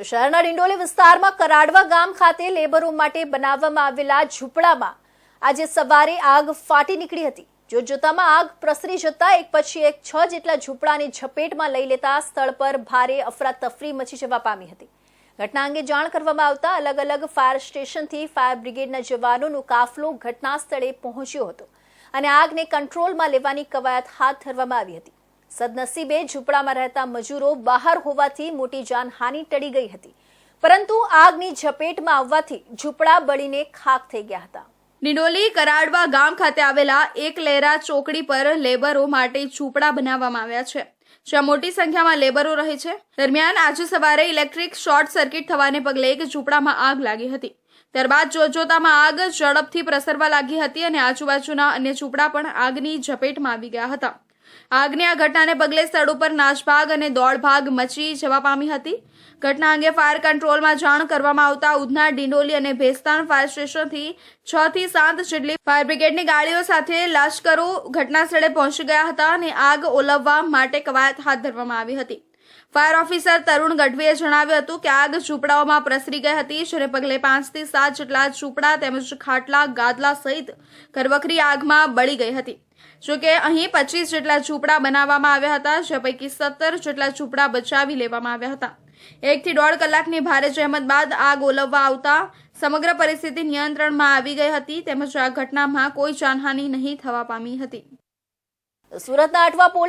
શહેરના ડિંડોલી વિસ્તારમાં કરાડવા ગામ ખાતે લેબરો માટે બનાવવામાં આવેલા ઝૂંપડામાં આજે સવારે આગ ફાટી નીકળી હતી. જો જોતામાં આગ પ્રસરી જતા એક પછી એક છ જેટલા ઝૂંપડાને ઝપેટમાં લઈ લેતા સ્થળ પર ભારે અફરાતફરી મચી જવા પામી હતી. ઘટના અંગે જાણ કરવામાં આવતા અલગ અલગ ફાયર સ્ટેશનથી ફાયર બ્રિગેડના જવાનોનો કાફલો ઘટના સ્થળે પહોંચ્યો હતો અને આગને કંટ્રોલમાં લેવાની કવાયત હાથ ધરવામાં આવી હતી. સદનસીબે ઝૂંપડામાં રહેતા મજૂરો બહાર હોવાથી મોટી જાનહાનિ ટળી ગઈ હતી. પરંતુ આગની ઝપેટમાં આવવાથી ઝૂંપડા બળીને ખાક થઈ ગયા હતા. નિડોલી કરાડવા ગામ ખાતે આવેલા એક લહેરા ચોકડી પર લેબરો માટે ઝૂંપડા બનાવવામાં આવ્યા છે. જ્યાં મોટી સંખ્યામાં લેબરો રહે છે. દરમિયાન આજે સવારે ઇલેક્ટ્રિક શોર્ટ સર્કિટ થવાને પગલે એક ઝૂંપડામાં આગ લાગી હતી. ત્યારબાદ જોતજોતામાં આગ ઝડપથી પ્રસરવા લાગી હતી અને આજુબાજુના અન્ય ઝૂંપડા પણ આગની ઝપેટમાં આવી ગયા હતા. આગની આ ઘટનાને પગલે સ્થળ ઉપર નાશભાગ અને દોડભાગ મચી જવા પામી હતી. ઘટના અંગે ફાયર કંટ્રોલમાં જાણ કરવામાં આવતા ઉધના, ડિંડોલી અને ભેસ્તાન ફાયર સ્ટેશનથી છ થી સાત જેટલી ફાયર બ્રિગેડની ગાડીઓ સાથે લશ્કરો ઘટના સ્થળે પહોંચી ગયા હતા અને આગ ઓલવવા માટે કવાયત હાથ ધરવામાં આવી હતી. ફાયર ઓફિસર તરુણ ગઢવીએ જણાવ્યું હતું કે આગ ઝૂંપડાઓમાં પ્રસરી ગઈ હતી, જેને પગલે પાંચથી સાત જેટલા ઝૂંપડા તેમજ ખાટલા ગાદલા સહિત ઘરવખરી આગમાં બળી ગઈ હતી. જોકે અહીં પચીસ જેટલા ઝૂંપડા બનાવવામાં આવ્યા હતા, જે પૈકી સત્તર જેટલા ઝૂંપડા બચાવી લેવામાં આવ્યા હતા. એકથી દોઢ કલાકની ભારે જહેમત બાદ આગ ઓલવવા આવતા સમગ્ર પરિસ્થિતિ નિયંત્રણમાં આવી ગઈ હતી, તેમજ આ ઘટનામાં કોઈ જાનહાનિ નહીં થવા પામી હતી. સુરતના પોલીસ